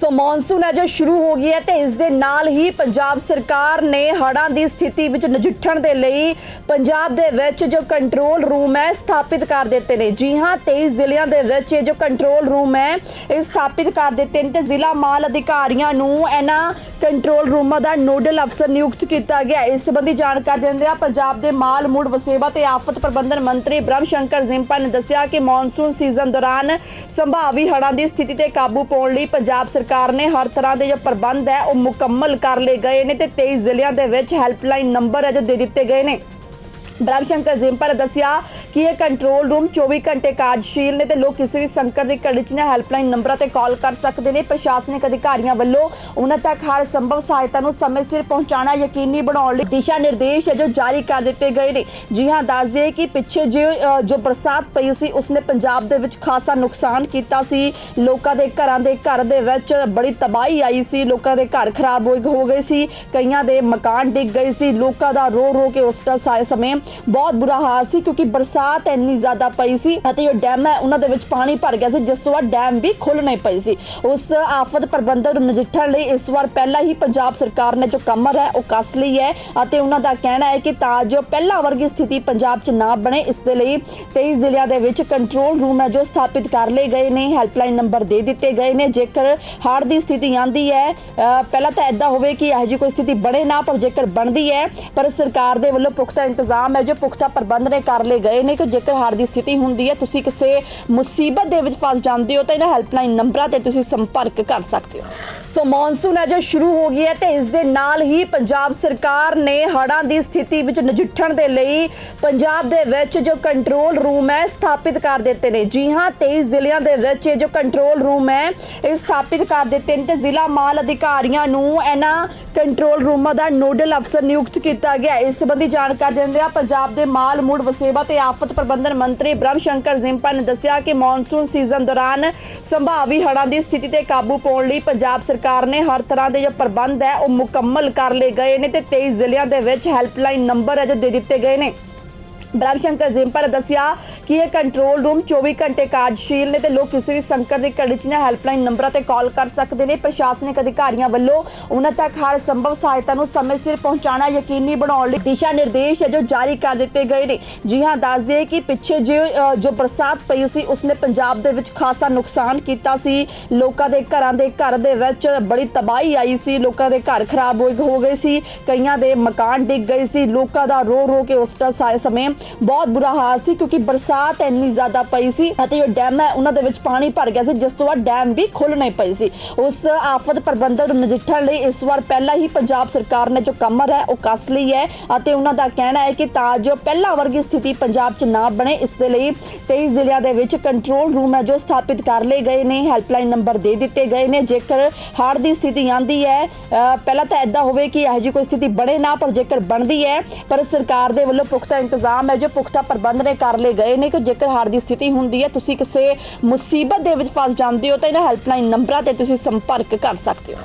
ਸੋ monsoon ਹੈ ਸ਼ੁਰੂ ਹੋ ਗਈ ਹੈ ਤੇ ਇਸ ਦੇ ਨਾਲ ਹੀ ਪੰਜਾਬ ਸਰਕਾਰ ਨੇ ਹੜ੍ਹਾਂ ਦੀ ਸਥਿਤੀ ਵਿੱਚ ਨਜਿੱਠਣ ਦੇ ਲਈ ਪੰਜਾਬ ਦੇ ਵਿੱਚ ਜੋ ਕੰਟਰੋਲ ਰੂਮ ਹੈ ਸਥਾਪਿਤ ਕਰ ਦਿੱਤੇ ਨੇ। ਜੀ ਹਾਂ 23 ਜ਼ਿਲ੍ਹਿਆਂ ਦੇ ਵਿੱਚ ਇਹ ਜੋ ਕੰਟਰੋਲ ਰੂਮ ਹੈ, ਇਹ ਸਥਾਪਿਤ ਕਰ ਦਿੱਤੇ ਨੇ ਤੇ ਜ਼ਿਲ੍ਹਾ ਮਾਲ ਅਧਿਕਾਰੀਆਂ ਨੂੰ ਇਹਨਾਂ ਕੰਟਰੋਲ ਰੂਮਾਂ ਦਾ ਨੋਡਲ ਅਫਸਰ ਨਿਯੁਕਤ ਕੀਤਾ ਗਿਆ। ਇਸ ਸੰਬੰਧੀ ਜਾਣਕਾਰੀ ਦਿੰਦੇ ਆ ਪੰਜਾਬ ਦੇ ਮਾਲ, ਮੁੜ ਵਸੇਬਾ ਤੇ ਆਫਤ ਪ੍ਰਬੰਧਨ ਮੰਤਰੀ ਬ੍ਰਹਮ ਸ਼ੰਕਰ ਜ਼ਿੰਪਾ ਨੇ ਦੱਸਿਆ ਕਿ ਮੌਨਸੂਨ ਸੀਜ਼ਨ ਦੌਰਾਨ ਸੰਭਾਵੀ ਹੜ੍ਹਾਂ ਦੀ ਸਥਿਤੀ ਤੇ ਕਾਬੂ ਪਾਉਣ ਲਈ ਪੰਜਾਬ ਸਰਕਾਰ ਨੇ ਹਰ ਤਰ੍ਹਾਂ ਦੇ ਜੋ ਪ੍ਰਬੰਧ ਹੈ, ਉਹ ਮੁਕੰਮਲ ਕਰ ਲਏ ਗਏ ਨੇ ਤੇ 23 ਜ਼ਿਲ੍ਹਿਆਂ ਦੇ ਵਿੱਚ ਹੈਲਪਲਾਈਨ ਨੰਬਰ ਹੈ ਜੋ ਦੇ ਦਿੱਤੇ ਗਏ ਨੇ। ਬ੍ਰਹਮ ਸ਼ੰਕਰ ਜ਼ਿੰਪਾ ਨੇ ਦੱਸਿਆ ਕਿ ਇਹ ਕੰਟਰੋਲ ਰੂਮ 24 ਘੰਟੇ ਕਾਰਜਸ਼ੀਲ ਨੇ ਤੇ ਲੋਕ ਕਿਸੇ ਵੀ ਸੰਕਟ ਦੀ ਘੜੀ 'ਚ ਨਾ ਹੈਲਪਲਾਈਨ ਨੰਬਰਾਂ ਤੇ ਕਾਲ ਕਰ ਸਕਦੇ ਨੇ। ਪ੍ਰਸ਼ਾਸਨਿਕ ਅਧਿਕਾਰੀਆਂ ਵੱਲੋਂ ਉਹਨਾਂ ਤੱਕ ਹਰ ਸੰਭਵ ਸਹਾਇਤਾ ਨੂੰ ਸਮੇਂ ਸਿਰ ਪਹੁੰਚਾਉਣਾ ਯਕੀਨੀ ਬਣਾਉਣ ਲਈ ਦਿਸ਼ਾ ਨਿਰਦੇਸ਼ ਹੈ ਜੋ ਜਾਰੀ ਕਰ ਦਿੱਤੇ ਗਏ ਨੇ। ਜੀ ਹਾਂ, ਦੱਸ ਦਈਏ ਕਿ ਪਿੱਛੇ ਜੇ ਜੋ ਬਰਸਾਤ ਪਈ ਸੀ, ਉਸਨੇ ਪੰਜਾਬ ਦੇ ਵਿੱਚ ਖਾਸਾ ਨੁਕਸਾਨ ਕੀਤਾ ਸੀ। ਲੋਕਾਂ ਦੇ ਘਰਾਂ ਦੇ ਘਰ ਦੇ ਵਿੱਚ ਬੜੀ ਤਬਾਹੀ ਆਈ ਸੀ। ਲੋਕਾਂ ਦੇ ਘਰ ਖਰਾਬ ਹੋ ਹੋ ਗਏ ਸੀ। ਕਈਆਂ ਦੇ ਮਕਾਨ ਡਿੱਗ ਗਏ ਸੀ। ਲੋਕਾਂ ਦਾ ਰੋ ਰੋ ਕੇ ਉਸ ਟ- ਸਮੇਂ ਬਹੁਤ ਬੁਰਾ ਹਾਲ ਸੀ ਕਿਉਂਕਿ ਬਰਸਾਤ ਇੰਨੀ ਜ਼ਿਆਦਾ ਪਈ ਸੀ ਅਤੇ ਜੋ ਡੈਮ ਹੈ, ਉਹਨਾਂ ਦੇ ਵਿੱਚ ਪਾਣੀ ਭਰ ਗਿਆ ਸੀ, ਜਿਸ ਤੋਂ ਬਾਅਦ ਡੈਮ ਵੀ ਖੁੱਲ੍ਹ ਨਹੀਂ ਪਈ ਸੀ। ਉਸ ਆਫਤ ਪ੍ਰਬੰਧਨ ਨੂੰ ਨਜਿੱਠਣ ਲਈ ਇਸ ਵਾਰ ਪਹਿਲਾਂ ਹੀ ਪੰਜਾਬ ਸਰਕਾਰ ਨੇ ਜੋ ਕਮਰ ਹੈ, ਉਹ ਕੱਸ ਲਈ ਹੈ ਅਤੇ ਉਹਨਾਂ ਦਾ ਕਹਿਣਾ ਹੈ ਕਿ ਤਾਂ ਜੋ ਪਹਿਲਾਂ ਵਰਗੀ ਸਥਿਤੀ ਪੰਜਾਬ 'ਚ ਨਾ ਬਣੇ, ਇਸ ਦੇ ਲਈ 23 ਜ਼ਿਲ੍ਹਿਆਂ ਦੇ ਵਿੱਚ ਕੰਟਰੋਲ ਰੂਮ ਹੈ, ਜੋ ਸਥਾਪਿਤ ਕਰ ਲਏ ਗਏ ਨੇ ਹੈਲਪਲਾਈਨ ਨੰਬਰ ਦੇ ਦਿੱਤੇ ਗਏ ਨੇ। ਜੇਕਰ ਹੜ੍ਹ ਦੀ ਸਥਿਤੀ ਆਂਦੀ ਹੈ ਪਹਿਲਾਂ ਤਾਂ ਐਦਾਂ ਹੋਵੇ ਕਿ ਇਹੋ ਜਿਹੀ ਕੋਈ ਸਥਿਤੀ ਬਣੇ ਨਾ, ਪਰ ਜੇਕਰ ਬਣਦੀ ਹੈ, ਪਰ ਸਰਕਾਰ ਦੇ ਵੱਲੋਂ ਪੁਖਤਾ ਇੰਤਜ਼ਾਮ ਹੈ ਜੋ ਪੁਖਤਾ ਪ੍ਰਬੰਧ ਨੇ ਕਰ ਲਏ, ਗਏ ਨੇ ਕਿ ਜੇਕਰ ਹੜ੍ਹ ਦੀ ਸਥਿਤੀ ਹੁੰਦੀ ਹੈ, ਤੁਸੀਂ ਕਿਸੇ ਮੁਸੀਬਤ ਦੇ ਵਿੱਚ ਫਸ ਜਾਂਦੇ ਹੋ ਤਾਂ ਇਹਨਾਂ ਹੈਲਪਲਾਈਨ ਨੰਬਰਾਂ ਤੇ ਤੁਸੀਂ ਸੰਪਰਕ ਕਰ ਸਕਦੇ ਹੋ। ਸੋ ਮੌਨਸੂਨ ਹੈ ਜੋ ਸ਼ੁਰੂ ਹੋ ਗਈ ਹੈ ਤੇ ਇਸ ਦੇ ਨਾਲ ਹੀ ਪੰਜਾਬ ਸਰਕਾਰ ਨੇ ਹੜ੍ਹਾਂ ਦੀ ਸਥਿਤੀ ਵਿੱਚ ਨਜਿੱਠਣ ਦੇ ਲਈ ਪੰਜਾਬ ਦੇ ਵਿੱਚ ਜੋ ਕੰਟਰੋਲ ਰੂਮ ਹੈ ਸਥਾਪਿਤ ਕਰ ਦਿੱਤੇ ਨੇ। ਜੀ ਹਾਂ 23 ਜ਼ਿਲ੍ਹਿਆਂ ਦੇ ਵਿੱਚ ਇਹ ਜੋ ਕੰਟਰੋਲ ਰੂਮ ਹੈ, ਇਹ ਸਥਾਪਿਤ ਕਰ ਦਿੱਤੇ ਨੇ ਤੇ ਜ਼ਿਲ੍ਹਾ ਮਾਲ ਅਧਿਕਾਰੀਆਂ ਨੂੰ ਇਹਨਾਂ ਕੰਟਰੋਲ ਰੂਮਾਂ ਦਾ ਨੋਡਲ ਅਫਸਰ ਨਿਯੁਕਤ ਕੀਤਾ ਗਿਆ। ਇਸ ਸੰਬੰਧੀ ਜਾਣਕਾਰੀ ਦਿੰਦੇ ਆ ਪੰਜਾਬ ਦੇ ਮਾਲ, ਮੁੜ ਵਸੇਬਾ ਤੇ ਆਫਤ ਪ੍ਰਬੰਧਨ ਮੰਤਰੀ ਬ੍ਰਹਮ ਸ਼ੰਕਰ ਜ਼ਿੰਪਾ ਨੇ ਦੱਸਿਆ ਕਿ ਮੌਨਸੂਨ ਸੀਜ਼ਨ ਦੌਰਾਨ ਸੰਭਾਵੀ ਹੜ੍ਹਾਂ ਦੀ ਸਥਿਤੀ ਤੇ ਕਾਬੂ ਪਾਉਣ ਲਈ ਪੰਜਾਬ ਸਰਕਾਰ ਨੇ ਹਰ ਤਰ੍ਹਾਂ ਦੇ ਜੋ ਪ੍ਰਬੰਧ ਹੈ, ਉਹ ਮੁਕੰਮਲ ਕਰ ਲਏ ਗਏ ਨੇ ਤੇ 23 ਜ਼ਿਲ੍ਹਿਆਂ ਦੇ ਵਿੱਚ ਹੈਲਪਲਾਈਨ ਨੰਬਰ ਹੈ ਜੋ ਦੇ ਦਿੱਤੇ ਗਏ ਨੇ। ਬ੍ਰਹਮ ਸ਼ੰਕਰ ਜ਼ਿੰਪਾ ਨੇ ਦੱਸਿਆ ਕਿ ਇਹ ਕੰਟਰੋਲ ਰੂਮ 24 ਘੰਟੇ ਕਾਰਜਸ਼ੀਲ ਨੇ ਤੇ ਲੋਕ ਕਿਸੇ ਵੀ ਸੰਕਟ ਦੀ ਘੜੀ 'ਚ ਨਾ ਹੈਲਪਲਾਈਨ ਨੰਬਰਾਂ ਤੇ ਕਾਲ ਕਰ ਸਕਦੇ ਨੇ। ਪ੍ਰਸ਼ਾਸਨਿਕ ਅਧਿਕਾਰੀਆਂ ਵੱਲੋਂ ਉਹਨਾਂ ਤੱਕ ਹਰ ਸੰਭਵ ਸਹਾਇਤਾ ਨੂੰ ਸਮੇਂ ਸਿਰ ਪਹੁੰਚਾਉਣਾ ਯਕੀਨੀ ਬਣਾਉਣ ਲਈ ਦਿਸ਼ਾ ਨਿਰਦੇਸ਼ ਹੈ ਜੋ ਜਾਰੀ ਕਰ ਦਿੱਤੇ ਗਏ ਨੇ। ਜੀ ਹਾਂ, ਦੱਸ ਦਈਏ ਕਿ ਪਿੱਛੇ ਜੋ ਜੋ ਬਰਸਾਤ ਪਈ ਸੀ, ਉਸਨੇ ਪੰਜਾਬ ਦੇ ਵਿੱਚ ਖਾਸਾ ਨੁਕਸਾਨ ਕੀਤਾ ਸੀ। ਲੋਕਾਂ ਦੇ ਘਰਾਂ ਦੇ ਘਰ ਦੇ ਵਿੱਚ ਬੜੀ ਤਬਾਹੀ ਆਈ ਸੀ। ਲੋਕਾਂ ਦੇ ਘਰ ਖਰਾਬ ਹੋ ਹੋ ਗਏ ਸੀ। ਕਈਆਂ ਦੇ ਮਕਾਨ ਡਿੱਗ ਗਏ ਸੀ। ਲੋਕਾਂ ਦਾ ਰੋ ਰੋ ਕੇ ਉਸ ਟ- ਸਮੇਂ ਬਹੁਤ ਬੁਰਾ ਹਾਲ ਸੀ ਕਿਉਂਕਿ ਬਰਸਾਤ ਇੰਨੀ ਜ਼ਿਆਦਾ ਪਈ ਸੀ ਅਤੇ ਜੋ ਡੈਮ ਹੈ, ਉਹਨਾਂ ਦੇ ਵਿੱਚ ਪਾਣੀ ਭਰ ਗਿਆ ਸੀ, ਜਿਸ ਤੋਂ ਬਾਅਦ ਡੈਮ ਵੀ ਖੁੱਲ੍ਹ ਨਹੀਂ ਪਈ ਸੀ। ਉਸ ਆਫਤ ਪ੍ਰਬੰਧਨ ਨੂੰ ਨਜਿੱਠਣ ਲਈ ਇਸ ਵਾਰ ਪਹਿਲਾਂ ਹੀ ਪੰਜਾਬ ਸਰਕਾਰ ਨੇ ਜੋ ਕਮਰ ਹੈ, ਉਹ ਕੱਸ ਲਈ ਹੈ ਅਤੇ ਉਹਨਾਂ ਦਾ ਕਹਿਣਾ ਹੈ ਕਿ ਤਾਂ ਜੋ ਪਹਿਲਾਂ ਵਰਗੀ ਸਥਿਤੀ ਪੰਜਾਬ 'ਚ ਨਾ ਬਣੇ, ਇਸ ਦੇ ਲਈ 23 ਜ਼ਿਲ੍ਹਿਆਂ ਦੇ ਵਿੱਚ ਕੰਟਰੋਲ ਰੂਮ ਹੈ ਜੋ ਸਥਾਪਿਤ ਕਰ ਲਏ ਗਏ ਨੇ ਹੈਲਪਲਾਈਨ ਨੰਬਰ ਦੇ ਦਿੱਤੇ ਗਏ ਨੇ। ਜੇਕਰ ਹੜ੍ਹ ਦੀ ਸਥਿਤੀ ਆਂਦੀ ਹੈ ਪਹਿਲਾਂ ਤਾਂ ਐਦਾਂ ਹੋਵੇ ਕਿ ਇਹੋ ਜਿਹੀ ਕੋਈ ਸਥਿਤੀ ਬਣੇ ਨਾ, ਪਰ ਜੇਕਰ ਬਣਦੀ ਹੈ, ਪਰ ਸਰਕਾਰ ਦੇ ਵੱਲੋਂ ਪੁਖਤਾ ਇੰਤਜ਼ਾਮ ਹੈ ਜੋ ਪੁਖਤਾ ਪ੍ਰਬੰਧ ਨੇ ਕਰ ਲਏ, ਗਏ ਨੇ ਕਿ ਜੇਕਰ ਹੜ੍ਹ ਦੀ ਸਥਿਤੀ ਹੁੰਦੀ ਹੈ, ਤੁਸੀਂ ਕਿਸੇ ਮੁਸੀਬਤ ਦੇ ਵਿੱਚ ਫਸ ਜਾਂਦੇ ਹੋ, ਤਾਂ ਇਹਨਾਂ ਹੈਲਪਲਾਈਨ ਨੰਬਰਾਂ ਤੇ ਤੁਸੀਂ ਸੰਪਰਕ ਕਰ ਸਕਦੇ ਹੋ।